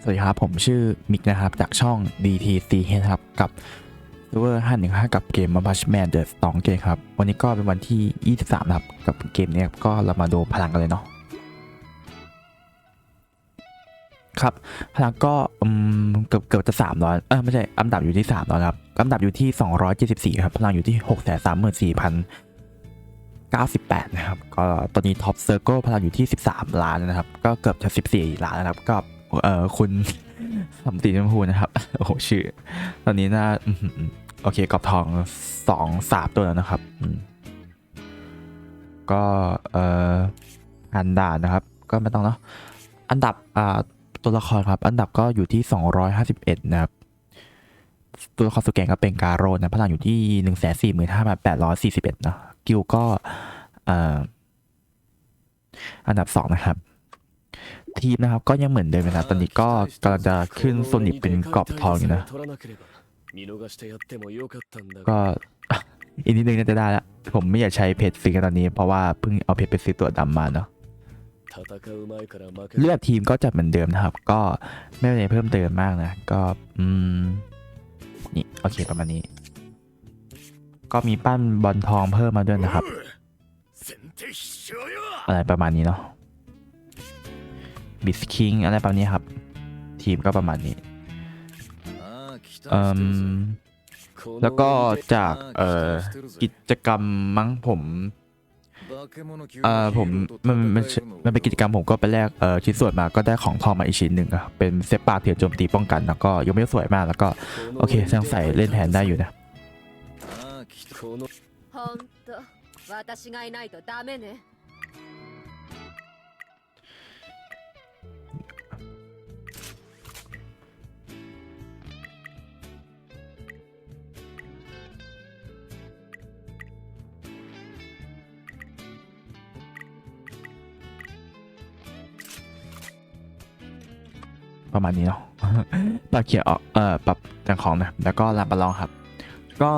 สวัสดีครับ ผมชื่อมิกนะครับ จากช่อง DTC ครับ กับเซิร์ฟเวอร์515 กับเกม m a s h Man The Stone เกมครับ วันนี้ก็เป็นวันที่ 23 นะครับ กับเกมนี้ครับ ก็เรามาดูพลังกันเลยเนาะครับพลังก็เกือบเกือบจะ300เออไม่ใช่อันดับอยู่ที่300ครับอันดับอยู่ที่274ครับพลังอยู่ที่634,000 98นะครับก็ตอนนี้ท็อปเซอร์เคิลพลังอยู่ที่13ล้านนะครับ ก็เกือบจะ14ล้านนะครับก็ เอ่อคุณสัมตีชมพูนะครับ โอ้โหชื่อ ตอนนี้น่าโอเคกรอบทองสองสามตัวแล้วนะครับ ก็เอ่ออันดานนะครับ ก็ไม่ต้องเนาะอันดับอ่าตัวละครครับ อันดับก็อยู่ที่ 251 นะครับ ตัวละครสุดเก่งก็เป็นการโรนะพลังอยู่ที่ 145,841นาะกิลก็อ่ออันดับ 2 นะครับ ทีมนะครับ ก็ยังเหมือนเดิมนะครับตอนนี้ก็กำลังจะขึ้นโซนิกเป็นกรอบทองอยู่นะ ก็อีกนิดนึงน่าจะได้แล้วผมไม่อยากใช้เพจฟรีกันตอนนี้เพราะว่าเพิ่งเอาเพจไปซื้อตัวดำมาเนาะเลือกทีมก็จะเหมือนเดิมนะครับ ก็ไม่ได้เพิ่มเติมมากนะ ก็อืมนี่โอเคประมาณนี้ ก็มีปั้นบอลทองเพิ่มมาด้วยนะครับ อะไรประมาณนี้เนาะ บิสคิงอะไรประมาณนี้ครับ ทีมก็ประมาณนี้ เอ่มแล้วก็จากเอ่อกิจกรรมมั้งผมเอ่อผมมันมันมันเป็นกิจกรรมผมก็ไปแลกเอ่อชิ้นส่วนมาก็ได้ของทองมาอีกชิ้นหนึ่งอะเป็นเซปปาเทียโจมตีป้องกันแล้วก็ยังไม่ได้สวยมากแล้วก็โอเคยังใส่เล่นแทนได้อยู่นะ ほんと私がいないとダメね ประมาณนี้เนาะปรับเขียออกเอ่อปรับแต่งของนะแล้วก็ลานประลองครับ ก็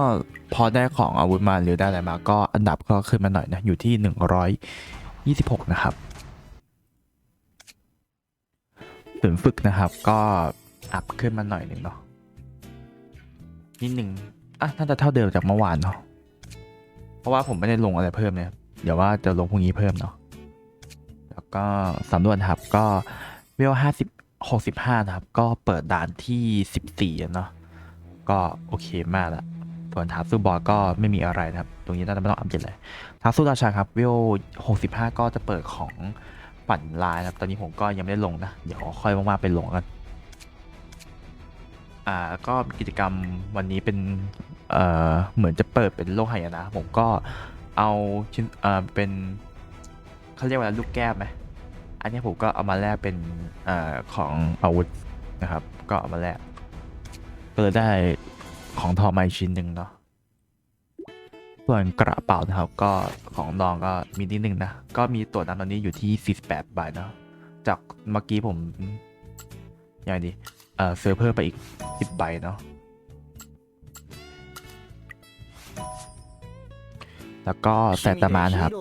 พอได้ของอาวุธมาหรือได้อะไรมา ก็อันดับก็ขึ้นมาหน่อยนะ อยู่ที่หนึ่งร้อยยี่สิบหกนะครับส่วนฝึกนะครับก็อัพขึ้นมาหน่อยหนึ่งเนาะนิดหนึ่งอะน่าจะเท่าเดิมจากเมื่อวานเนาะเพราะว่าผมไม่ได้ลงอะไรเพิ่มเนี่ยเดี๋ยวว่าจะลงพรุ่งนี้เพิ่มเนาะแล้วก็สำรวจครับก็เวลห้าสิบ หกสิบห้านะครับ ก็เปิดด่านที่สิบสี่เนาะก็โอเคมากละส่วนทาสู้บอสก็ไม่มีอะไรนะครับ ตรงนี้น่าจะไม่ต้องอัปเดตเลยทาสู้ราชาครับเวลหกสิบห้าก็จะเปิดของปั่นลายนะครับ ตอนนี้ผมก็ยังไม่ได้ลงนะ เดี๋ยวค่อยว่างๆไปลงกัน อ่า ก็กิจกรรมวันนี้เป็น เอ่อ เหมือนจะเปิดเป็นโลกไหยนะ ผมก็เอาชิ้น เอ่อ เป็นเขาเรียกว่าลูกแก้วไหม อันนี้ผมก็เอามาแลกเป็นอของอาวุธนะครับ ก็เอามาแลกก็เลยได้ของทองมาชิ้นหนึ่งเนาะส่วนกระเป๋านะครับ ก็ของดองก็มีนิดนึงนะ ก็มีตัวนั้นตอนนี้อยู่ที่ 48 บาทเนาะจากเมื่อกี้ผมยังไงดีเออซื้อเพิ่มไปอีก 10 ใบเนาะแล้วก็แซตามานะครับ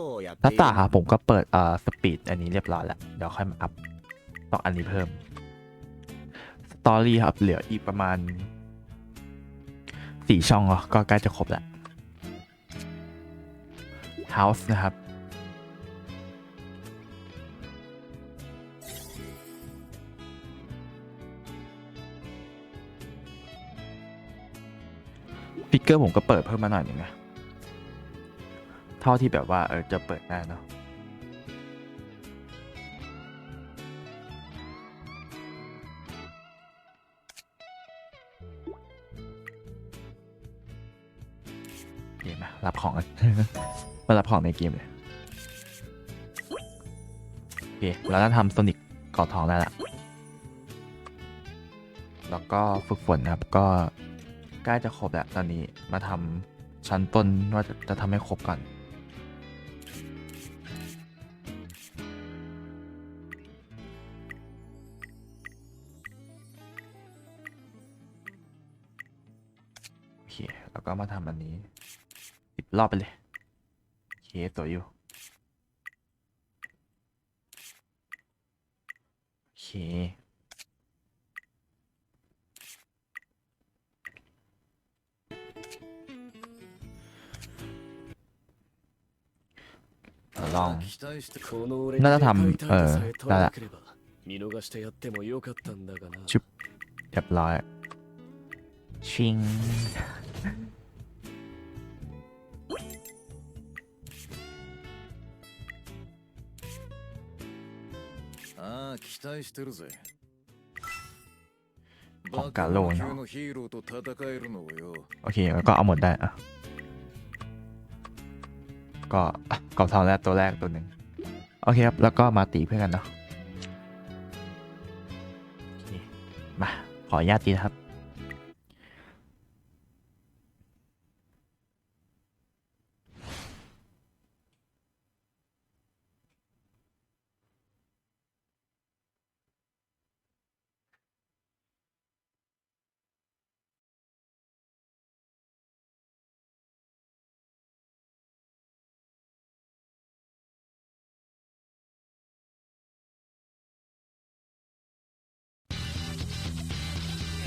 ตัตตาครับผมก็เปิดเอ่อสปีดอันนี้เรียบร้อยแล้ว เดี๋ยวค่อยมาอัพต้องอันนี้เพิ่มสตอรี่ครับ เหลืออีกประมาณสี่ช่องก็ใกล้จะครบแล้ว House นะครับฟิกเกอร์ผมก็เปิดเพิ่มมาหน่อยหนึ่งนะ ท่าที่แบบว่าเออจะเปิดได้เนาะเกมมารับของกัน มารับของในเกมเลยโอเคเราจะทำโซนิกกอดทองได้ละแล้วก็ฝึกฝนนะครับก็ใกล้จะครบแล้วตอนนี้มาทำชั้นต้นว่าจะจะทำให้ครบก่อน ก็มาทำอันนี้ติดรอบไปเลยเคสตัวอยู่โอเคลองน่าจะทำเออได้ละชุบเรียบร้อยชิง ああ期待してるぜของกาโล バ เน カ อะ な級のヒーローと戦えるのをよ โอเคแล้วก็เอาหมดได้อะก็อ่ะกรอบทองแรกตัวแรกตัวหนึ่งโอเคครับ แล้วก็มาตีเพื่อนกันเนาะโอเคมา ขออนุญาตตีนะครับ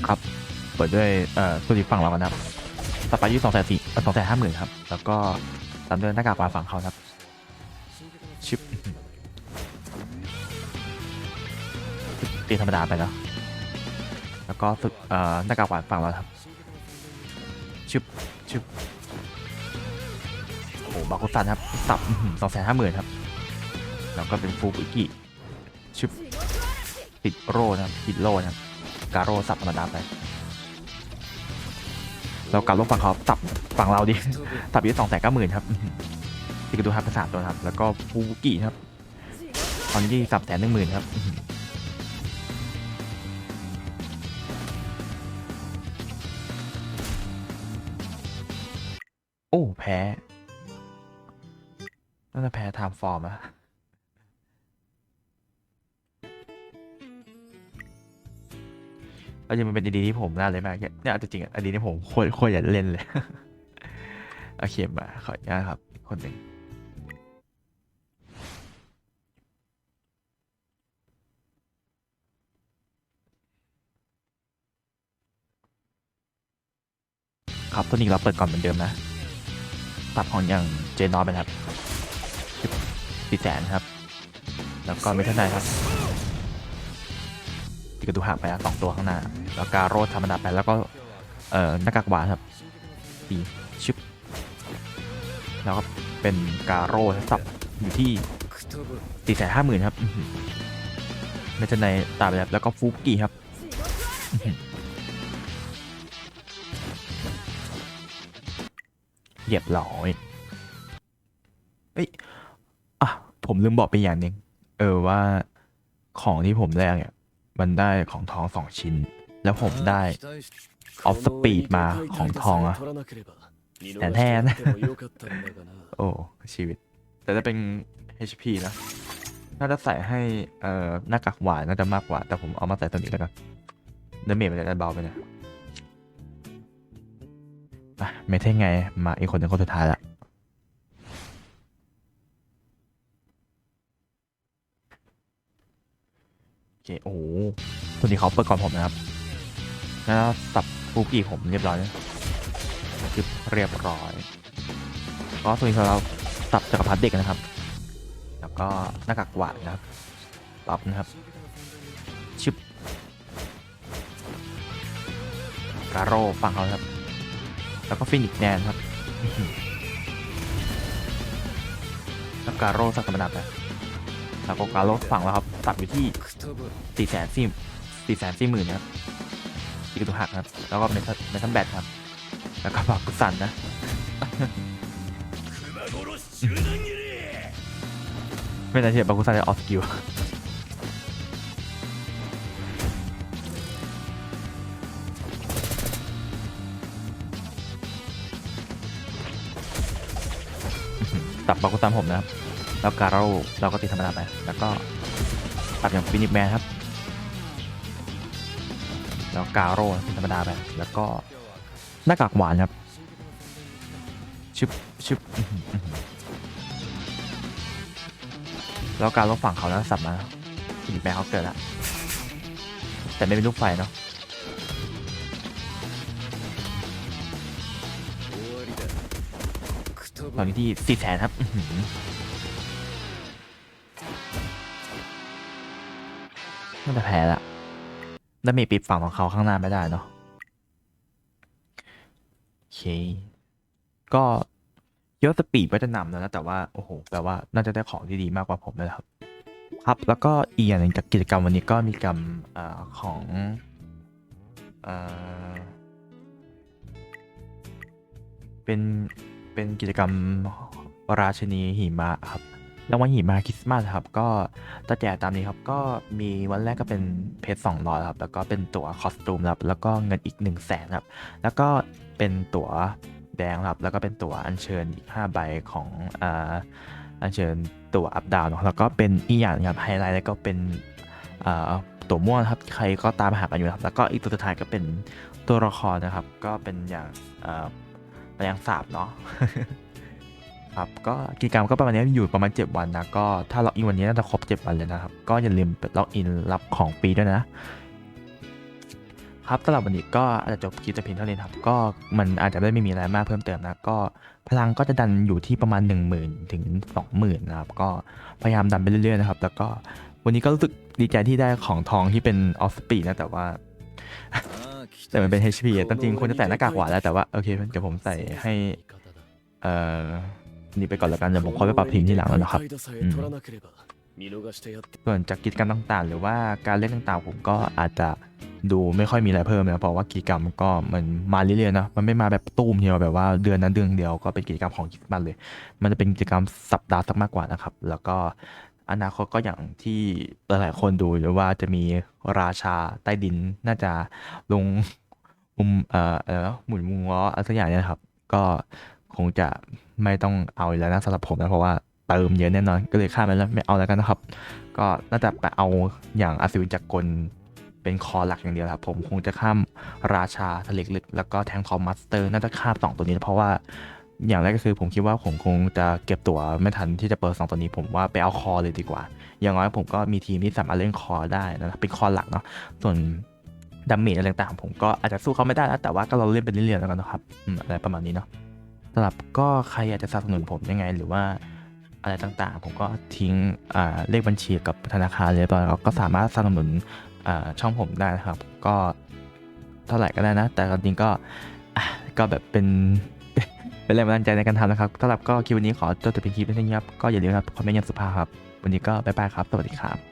ครับ เปิดด้วยเอ่อตัวดีฝั่งเรากันนะครับสปายู่สองแสนสี่สองแสนห้าหมื่นครับ แล้วก็ตามด้วยหน้ากากปลาฝั่งเขาครับ ชิปตีธรรมดาไปเนาะแล้วก็สุดเอ่อหน้ากากหวานฝั่งเราครับ ชิปชิปโอ้โหบาคุซันครับ สับสองแสนห้าหมื่นครับ แล้วก็เป็นฟูบุกิชิปติดโร่นะครับติดโล่นะครับ กาโร่สับธรรมดาไปเรากลับลบฝั่งเขาสับฝั่งเราดิ สับอยู่สองแสนเก้าหมื่นครับติกระดูฮับประสามตัวครับ แล้วก็ฟูบุกิครับ ตอนนี้สับแสนหนึ่งหมื่นครับโอ้ แพ้ น่าจะแพ้ไทม์ฟอร์มอะ เอาจริงมันเป็นอดีที่ผมน่าเลยมากเนี่ยเนี่ยอาจริงๆอะอันนี้นี่ผมโคตรโคตรอยากเล่นเลยโอเคมาขออนุญาตครับ คนหนึ่งครับตัวนี้เราเปิดก่อนเหมือนเดิมนะตัดของอย่างเจนอไปนครับสี่แสนครับ แล้วก็ไม่เท่าไหร่ครับ จิกาดูหะไปสองตัวข้างหน้า แล้วกาโรธรรมดาไปแล้วก็เอ่อหน้ากากหวานครับปีชึบแล้วก็เป็นกาโร่สับอยู่ที่สี่แสนห้าหมื่นครับในจันในตาแบบแล้วก็ฟูกิครับเหยียบร้อยเอ้ยอะผมลืมบอกไปอย่างนึงเออว่าของที่ผมแลกเนี่ย มันได้ของทองสองชิ้น แล้วผมได้ออฟสปีดมาของทองอะแต่แทน โอ้ ชีวิต แต่จะเป็น HP นะถ้าจะใส่ให้เอ่อหน้ากากหวานน่าจะมากกว่า แต่ผมเอามาใส่ตัวนี้แล้วกันเดเมจมันจะเบาไปนะไปไม่ใช่ไง มาอีกคนหนึ่งคนสุดท้ายละ เคโอ้โหตัวนี้เขาเปิดก่อนผมนะครับแล้วสับฟูกี้ผมเรียบร้อยนะคือเรียบร้อยก็ตัวนี้เราสับจักรพรรดิเด็กนะครับ แล้วก็หน้ากากหวานนะครับปรับนะครับชึบการโร่ฝั่งเขาครับ แล้วก็ฟินิกแนนครับแล้วการโร่สักธรรมดาไซากโกการลดฝั่งแล้วครับ ตัดอยู่ที่สี่แสนสี่สี่แสนสี่หมื่นนะครับอีกตัวหักครับ แล้วก็ในในทัมแบตครับ แล้วก็บักกุสันนะไม่ได้เชื่อบักกุสันจะออกสกิลตับบักกุสันผมนะครับ แล้วการเราเราก็ตีธรรมดาไป แล้วก็ตัดอย่างฟินิปแมนครับ แล้วกาโร่ตีธรรมดาไป แล้วก็หน้ากากหวานครับชึบชึบแล้วการลบฝั่งเขานะสับมาฟินิปแมนเขาเกิดละแต่ไม่เป็นลูกไฟเนาะตอนนี้ที่สี่แสนครับาจะแพ้ละดาเมจปิดฝั่งของเขาข้างหน้าไม่ได้เนาะโอเค ก็ยอะสปีดก็จะนำแล้วนะ แต่ว่า โอ้โห แปลว่าน่าจะได้ของที่ดีมากกว่าผมเลยครับ ครับ แล้วก็อีกอย่างหนึ่งจากกิจกรรมวันนี้ก็มีกรรมอของเอ่อเป็น เป็นกิจกรรมราชินีหิมะครับ รางวัลหิมะคริสต์มาสครับ ก็จะแจกตามนี้ครับ ก็มีวันแรกก็เป็นเพชรสองร้อยครับ แล้วก็เป็นตั๋วคอสตูมครับ แล้วก็เงินอีก1นึ่งแสนครับ แล้วก็เป็นตั๋วแดงครับ แล้วก็เป็นตั๋วอัญเชิญอีก5ใบของอ่าอัญเชิญตั๋วอัพดาวเนาะแล้วก็เป็นอีกอย่างหนึงครับไฮไลท์แล้วก็เป็นอ่าตั๋วม่วงครับใครก็ตามหากันอยู่ครับแล้วก็อีกตัวสุดท้ายก็เป็นตัวละครนะครับ ก็เป็นอย่างแมลงสาบเนาะ ครับก็กิจกรรมก็ประมาณนี้อยู่ประมาณ 7 วันนะก็ถ้าล็อกอินวันนี้น่าจะครบ 7 วันเลยนะครับ ก็อย่าลืมล็อกอินรับของปีด้วยนะ ครับสำหรับวันนี้ก็อาจจะจบคลิปจะเพียงเท่านี้ครับ ก็มันอาจจะไม่มีอะไรมากเพิ่มเติมนะ ก็พลังก็จะดันอยู่ที่ประมาณ 1 0,000 ถึง 20,000 นะครับ ก็พยายามดันไปเรื่อยๆนะครับ แล้วก็วันนี้ก็รู้สึกดีใจที่ได้ของทองที่เป็นออฟสปีนะแต่ว่าแต่มันเป็น HP จริงควรจะใส่หน้ากากหวานแล้วแต่ว่าโอเคเดี๋ยวผมใส่ให้เอ่อ นี่ไปก่อนแล้วกันเดี๋ยวผมค่อยไปปรับทีมที่หลังแล้วนะครับส่วนจากกิจกรรมต่างๆ หรือว่าการเล่นต่างๆ ผมก็อาจจะดูไม่ค่อยมีอะไรเพิ่มนะเพราะว่ากิจกรรมก็มันมาเรื่อยๆนะมันไม่มาแบบตุ้มเดียวแบบว่าเดือนนั้นเดือนเดียวก็เป็นกิจกรรมของคริสต์มาสเลย มันจะเป็นกิจกรรมสัปดาห์สักมากกว่านะครับ แล้วก็อนาคตก็อย่างที่หลายๆคนดูหรือว่าจะมีราชาใต้ดินน่าจะลงมุมเอ่อหมุนมุมล้ออะไรสักอย่างนี่ยครับ ก็คงจะ ไม่ต้องเอาอีกแล้วนะสำหรับผมนะเพราะว่าเติมเยอะแน่นอนก็เลยข้ามไปแล้วไม่เอาแล้วกันนะครับ ก็น่าจะไปเอาอย่างอาศิวินจักรกลเป็นคอหลักอย่างเดียวครับผมคงจะข้ามราชาทะเลลึก แล้วก็แทงทอมมัสเตอร์น่าจะข้ามสองตัวนี้ เพราะว่าอย่างแรกก็คือผมคิดว่าผมคงจะเก็บตั๋วไม่ทันที่จะเปิดสองตัวนี้ ผมว่าไปเอาคอเลยดีกว่า อย่างน้อยผมก็มีทีมที่สามารถเล่นคอได้นะเป็นคอหลักเนาะส่วนดาเมจอะไรต่างๆผมก็อาจจะสู้เขาไม่ได้แล้วแต่ว่าก็เราเล่นไปเรื่อยๆแล้วกันนะครับอะไรประมาณนี้เนาะ สำหรับก็ใครอยากจะสนับสนุนผมยังไง หรือว่าอะไรต่างๆ ผมก็ทิ้งเลขบัญชีกับธนาคารเรียบร้อยแล้วก็สามารถสนับสนุนช่องผมได้นะครับ ก็เท่าไหร่ก็ได้นะ แต่จริงก็ก็แบบเป็นเป็นแรงบันดาลใจในการทำนะครับสำหรับก็คลิปวันนี้ขอจบแต่เพียงคลิปเท่านี้ครับ ก็อย่าลืมครับคอมเมนต์ยันสุภาพครับ วันนี้ก็บ๊ายบายครับ สวัสดีครับ